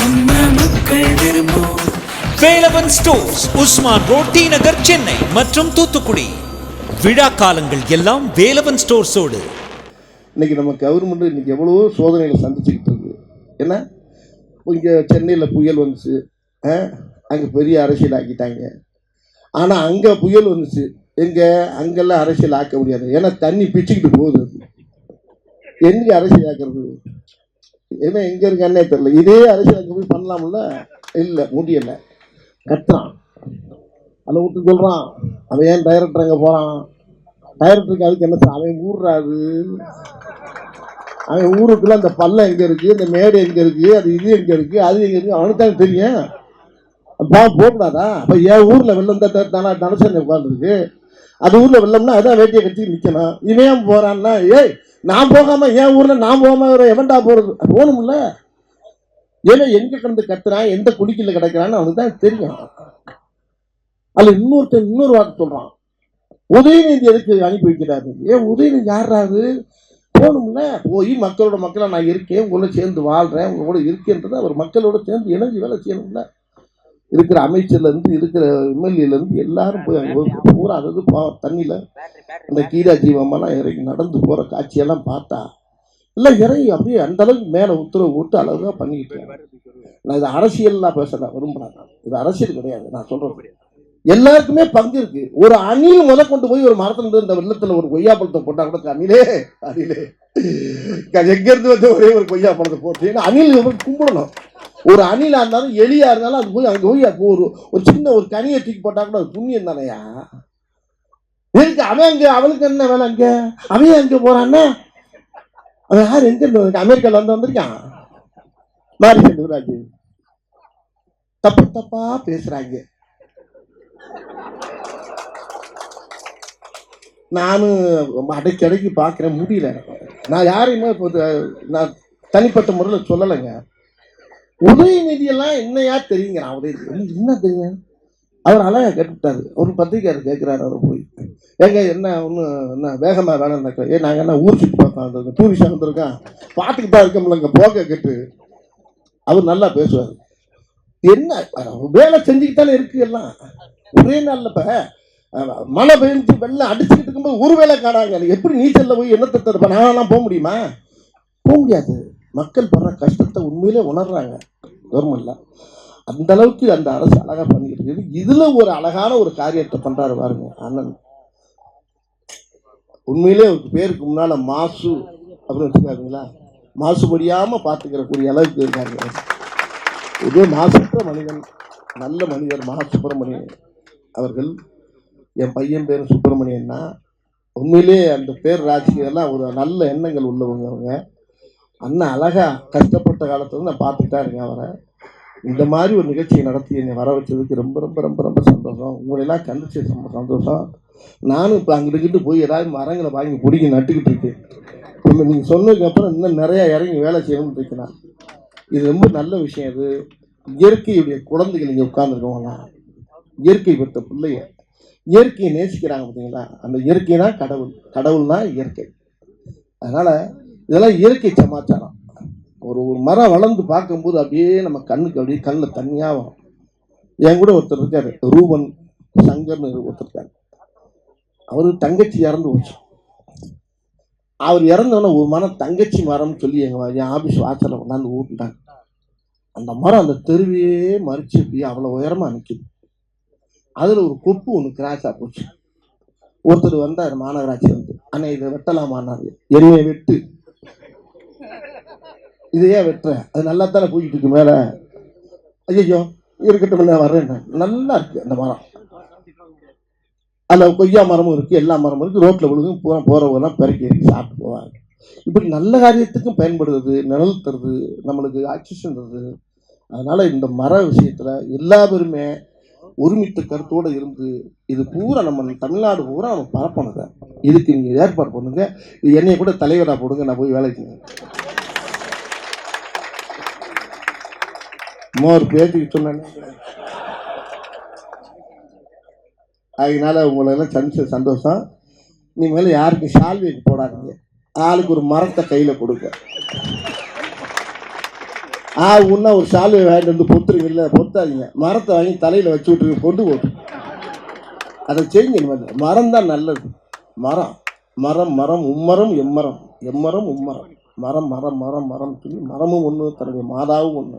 நம்ம மக்கள் விரும்பும் வேலவன் ஸ்டோர்ஸ் உஸ்மான் ரோட் டி நகர் சென்னை மற்றும் தூத்துக்குடி. விழா காலங்கள் எல்லாம் வேலவன் ஸ்டோர்ஸோடு. இன்னைக்கு நம்ம கவர்மெண்ட் இன்னைக்கு எவ்வளவோ சோதனைகளை சந்திச்சுக்கிட்டு இருக்கு. என்ன? இங்கே சென்னையில் புயல் வந்துச்சு. அங்கே பெரிய அரசியல் ஆக்கிட்டாங்க. ஆனால் அங்கே புயல் வந்துச்சு. எங்கே? அங்கெல்லாம் அரசியல் ஆக்க முடியாது. ஏன்னா தண்ணி பிச்சுக்கிட்டு போகுது. எங்கே அரசியல் ஆக்கிறது? இவன் எங்கே இருக்கானே தெரியல. இதே அரசியல் அங்கே போய் பண்ணலாம்ல? இல்லை முடியல கத்துறான். அதில் விட்டு சொல்கிறான் அவன் ஏன் டைரக்டர் அங்கே போகிறான் டைரக்டருக்கு அதுக்கு என்ன சார்? அவன் ஊர்றாரு அவன் ஊருக்குள்ள அந்த பள்ளம் எங்க இருக்கு? இந்த மேடு எங்க இருக்கு? அது இது எங்க இருக்கு? அது எங்க இருக்கு? அவனுக்கு தான் தெரியும். அப்பா போகக்கூடாதா? அப்ப என் ஊர்ல வெள்ளம் தான் தானே தனசன் உட்காந்துருக்கு அது ஊர்ல வெள்ளம்னா அதான் வேட்டியை கட்டி நிக்கணும். இவன் போகிறான்னா போறான்னா ஏய் நான் போகாம என் ஊர்ல நான் போகாம ஒரு எவன்டா போறது. போகணும்ல. ஏன்னா எங்க கிடந்து கத்துறான் எந்த குடிக்கல கிடைக்கிறான்னு அவனுக்கு தான் தெரியும். அதுல இன்னொருத்த இன்னொரு வார்த்தை சொல்றான். உதயநிதி எதுக்கு அனுப்பி வைக்கிறாரு? ஏன் உதயநிதி யாராரு போகணும்ல. போய் மக்களோட மக்களாக நான் இருக்கேன் உங்களோட சேர்ந்து வாழ்றேன் உங்களோட இருக்கேன்றது அவர் மக்களோட சேர்ந்து இணைஞ்சு வேலை செய்யணும்ல. இருக்கிற அமைச்சர்ல இருந்து இருக்கிற எம்எல்ஏல இருந்து எல்லாரும் போய் அங்கே போய் பூரா அதாவது பா- தண்ணியில இந்த கீதா ஜீவமெல்லாம் இறங்கி நடந்து போற காட்சியெல்லாம் பார்த்தா எல்லாம் இறங்கி அப்படியே அந்த அளவுக்கு மேல உத்தரவு போட்டு அழகா பண்ணிக்கிட்டு. நான் இது அரசியல்லாம் விரும்புறேன் நான். இது அரசியல் கிடையாது நான் சொல்றது. எல்லாருக்குமே பங்கு இருக்கு. ஒரு அணில் முத கொண்டு போய் ஒரு மரத்துல இருந்து இந்த வெள்ளத்துல ஒரு கொய்யா பழத்தை போட்டா கூட அணிலே அணிலே. எங்க இருந்து வந்து ஒரே ஒரு கொய்யா பழத்தை போட்டு அணில் கும்பிடணும். ஒரு அணிலாக இருந்தாலும் எலியாக இருந்தாலும் அது போய் அங்கே போய் அப்போ ஒரு ஒரு சின்ன ஒரு கனியை தூக்கி போட்டால் கூட அது புண்ணியம் தானையா? எதுக்கு அவன் அங்கே அவளுக்கு என்ன வேலை அங்கே? அவன் அங்கே போகிறான்னா அவன் யார்? எங்கே இருந்து வந்திருக்கான்? வந்து வந்திருக்கான். மாரி செல்வராஜ் தப்பு தப்பா பேசுகிறாங்க நானும் அடைக்கி அடைக்கி பார்க்குறேன் முடியல நான் யாரையுமே இப்போ நான் தனிப்பட்ட முறையில் சொல்லலைங்க. உதயநிதியெல்லாம் என்னையா தெரியுங்கிறான் உதயநிதி எனக்கு என்ன தெரியும் அவர் அழகா கேட்டுவிட்டாரு ஒரு பத்திரிக்கையார் கேட்குறாரு அவர் போய். ஏங்க என்ன ஒன்று என்ன வேகமாக வேலை நடக்க ஏ நாங்கள் என்ன ஊர் சுற்றி பார்த்தோம்? அந்த டூரிஸ்டாக வந்திருக்கோம் பார்த்துக்கிட்டு தான் இருக்கோம்ல இங்கே போக கேட்டு. அவர் நல்லா பேசுவார். என்ன வேலை செஞ்சுக்கிட்டாலே இருக்கு எல்லாம். ஒரே நாளில் இப்போ மழை பெஞ்சு வெள்ளம் அடிச்சுக்கிட்டு இருக்கும்போது ஒரு வேலை காணாங்க அது எப்படி நீச்சலில் போய் என்னத்தை தருப்பேன் நான்லாம் போக முடியுமா? போக முடியாது. மக்கள் படுற கஷ்டத்தை உண்மையிலே உணர்றாங்க. கவர்மெண்ட்ல அந்த அளவுக்கு அந்த அரசு அழகா பண்ணிக்கிட்டு இருக்குது. இதுல ஒரு அழகான ஒரு காரியத்தை பண்றாரு பாருங்க அண்ணன். உண்மையிலே அவருக்கு பேருக்கு முன்னால மாசு அப்படின்னு வச்சுக்காருங்களா மாசுபடியாம பாத்துக்கிற அளவுக்கு இருக்காங்க இதே மாசற்ற மனிதன் நல்ல மனிதர் மகா சுப்பிரமணியன் அவர்கள். என் பையன் பேர் சுப்பிரமணியன்னா உண்மையிலே அந்த பேர் ராஜ்கியெல்லாம் ஒரு நல்ல எண்ணங்கள் உள்ளவங்க அவங்க. அண்ணன் அழகாக கஷ்டப்பட்ட காலத்தில் நான் பார்த்துட்டா இருக்கேன் அவரை. இந்த மாதிரி ஒரு நிகழ்ச்சியை நடத்தி என்னை வர வச்சதுக்கு ரொம்ப ரொம்ப ரொம்ப ரொம்ப சந்தோஷம். உங்களெல்லாம் கண்டிச்சு ரொம்ப சந்தோஷம். நானும் இப்போ அங்கிட்டு போய் ஏதாவது மரங்களை வாங்கி பிடிங்கி நட்டுக்கிட்டு இருக்கேன். இப்போ நீங்கள் சொன்னதுக்கு அப்புறம் இன்னும் நிறையா இறங்கி வேலை செய்யணும்னு இருக்கேன் இது ரொம்ப நல்ல விஷயம் இது. இயற்கையுடைய குழந்தைகள் இங்கே உட்காந்துருக்கோங்களா இயற்கை பெற்ற பிள்ளைய இயற்கையை நேசிக்கிறாங்க பார்த்தீங்களா அந்த இயற்கை தான் கடவுள். கடவுள் தான் இயற்கை. அதனால் இதெல்லாம் இயற்கை சமாச்சாரம். ஒரு ஒரு மரம் வளர்ந்து பார்க்கும்போது அப்படியே நம்ம கண்ணுக்கு அப்படியே கண்ணில் தண்ணியாக வரும். என் கூட ஒருத்தர் இருக்கார். ரூபன் சங்கர்னு ஒருத்தர் இருக்கார். அவரு தங்கச்சி இறந்து போச்சு. அவர் இறந்தவொடனே ஒரு மரம் தங்கச்சி மரம்னு சொல்லி எங்கள் என் ஆஃபீஸ் வாசலில் கொண்டாந்து ஊட்டிட்டாங்க அந்த மரம் அந்த தெருவையே மறிச்சு அப்படியே அவ்வளோ உயரமாக நிற்கிது அதில் ஒரு கொப்பு ஒன்று கிராஸாக போச்சு. ஒருத்தர் வந்தார் மாநகராட்சி வந்து. அண்ணே இதை வெட்டலாமான்னாரு. என்னைய வெட்டு. இதையே வெட்டுறேன். அது நல்லா தானே போய்கிட்டு இருக்கு மேலே? ஐயோ இருக்கட்டும் வர்றேன் நல்லா இருக்கு அந்த மரம். அதில் கொய்யா மரமும் இருக்கு எல்லா மரமும் இருக்கு. ரோட்டில் விழுதும் பூரா போகிறவங்கலாம் பிறக்கி இறக்கி சாப்பிட்டு போவாங்க. இப்படி நல்ல காரியத்துக்கும் பயன்படுறது நிழல் தருது நம்மளுக்கு ஆக்சிஜன் தருது. அதனால இந்த மர விஷயத்துல எல்லா பேருமே ஒருமித்த கருத்தோடு இருந்து இது பூரா நம்ம தமிழ்நாடு பூரா நம்ம பரப்பணுங்க. இதுக்கு நீங்கள் ஏற்பாடு பண்ணுங்க. இது என்னைய கூட தலைவராக போடுங்க நான் போய் வேலைக்கு ஒரு பேச்சுக்கு சொன்னேன். அதனால உங்களுக்கு எல்லாம் சந்திச்ச சந்தோஷம். நீ மேலே யாருக்கும் சால்வைக்கு போடாதீங்க. ஆளுக்கு ஒரு மரத்தை கையில் கொடுங்க. ஆ உன்னா ஒரு ஷாலு வாங்கிட்டு வந்து பொத்துருவீங்கல்ல பொத்தாதீங்க. மரத்தை வாங்கி தலையில் வச்சு விட்டுருங்க கொண்டு போட்டு. அதை செய்யுங்க இனிமேல். மரம் தான் நல்லது. மரம். மரம் மரம் உம்மரம் எம்மரம். எம்மரம் உம்மரம். மரம் மரம் மரம் மரம் சொல்லி மரமும் ஒன்று தன்னுடைய மாதாவும் ஒன்று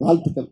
வாழ்த்துக்கள்.